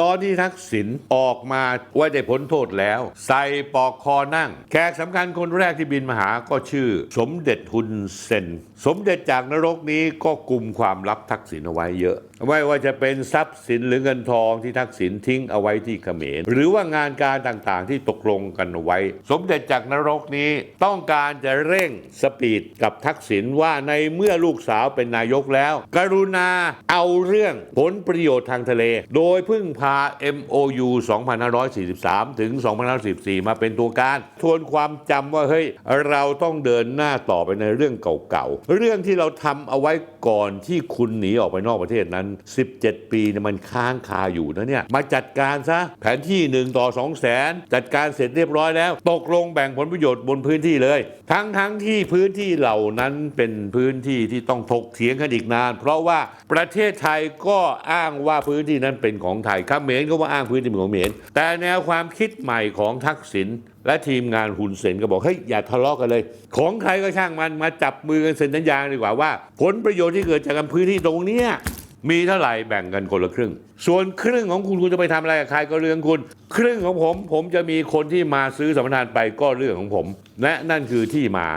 ตอนที่ทักษิณออกมาว่าได้พ้นโทษแล้ว ใส่ปอกคอนั่ง แขกสำคัญคนแรกที่บินมาหาก็ชื่อ สมเด็จฮุนเซน สมเด็จจากนรกนี้ก็กลุ่มความลับทักษิณเอาไว้เยอะ ไม่ว่าจะเป็นทรัพย์สินหรือเงินทองที่ทักษิณทิ้งเอาไว้ที่เขมร หรือว่างานการต่างๆที่ตกลงกันเอาไว้ สมเด็จจากนรกนี้ต้องการจะเร่งสปีดกับทักษิณว่าในเมื่อลูกสาวเป็นนายกแล้ว กรุณาเอาเรื่องผลประโยชน์ทางทะเล โดยพึ่งพา MOU 2543 ถึง 2514มาเป็นตัวการ ทวนความจำว่าเฮ้ยเราต้องเดินหน้าต่อไปในเรื่องเก่าๆ เรื่องที่เราทำเอาไว้ก่อนที่คุณหนีออกไปนอกประเทศนั้น 17 ปีเนี่ยมันค้างคาอยู่นะเนี่ย มาจัดการซะแผนที่ 1 ต่อ2แสนจัดการเสร็จเรียบร้อยแล้ว ตกลงแบ่งผลประโยชน์บนพื้นที่เลย ทั้งทั้งที่พื้นที่เหล่านั้นเป็นพื้นที่ที่ต้องถกเถียงกันอีกนาน เพราะว่าประเทศไทยก็อ้างว่าพื้นที่นั้นเป็นของไทยเขมรก็ว่าอ้างพื้นที่เป็นของเขมรแต่แนวความคิดใหม่ของทักษิณและทีมงานฮุนเซนก็บอกเฮ้ยอย่าทะเลาะกันเลย ของใครก็ช่างมันมาจับมือกันเซ็นสัญญาดีกว่าว่า ผลประโยชน์ที่เกิดจากการพื้นที่ตรงเนี้ยมีเท่าไหร่แบ่งกันคนละครึ่ง ส่วนครึ่งของคุณคุณจะไปทำอะไรกับใครก็เรื่องคุณ ครึ่งของผม ผมจะมีคนที่มาซื้อสัมปทานไปก็เรื่องของผม และนั่นคือที่มา